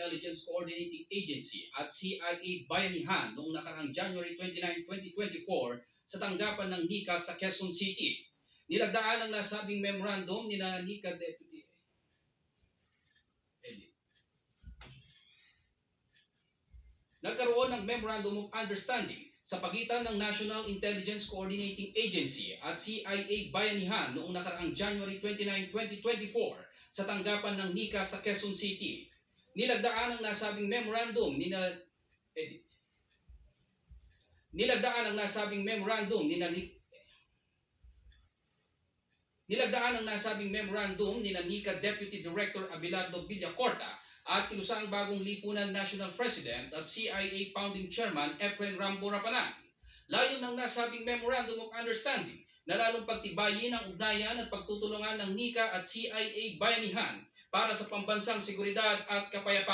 Intelligence Coordinating Agency at CIA Bayanihan noong nakaraang January 29, 2024 sa tanggapan ng NICA sa Quezon City. Nilagdaan ang nasabing memorandum ni na NICA Deputy Edit. Nagkaroon ng Memorandum of Understanding sa pagitan ng National Intelligence Coordinating Agency at CIA Bayanihan noong nakaraang January 29, 2024 sa tanggapan ng NICA sa Quezon City. Nilagdaan ang nasabing memorandum ni na edit. Nilagdaan ang nasabing memorandum ni na Ni- Nilagdaan ang nasabing memorandum ni na NICA Deputy Director Abelardo Villacorta at ilusang bagong lipunan National President at CIA Founding Chairman Efren Rambo Rapanan. Layon ng nasabing Memorandum of Understanding na lalong pagtibayin ang ugnayan at pagtutulungan ng NICA at CIA Bayanihan para sa pambansang seguridad at kapayapaan.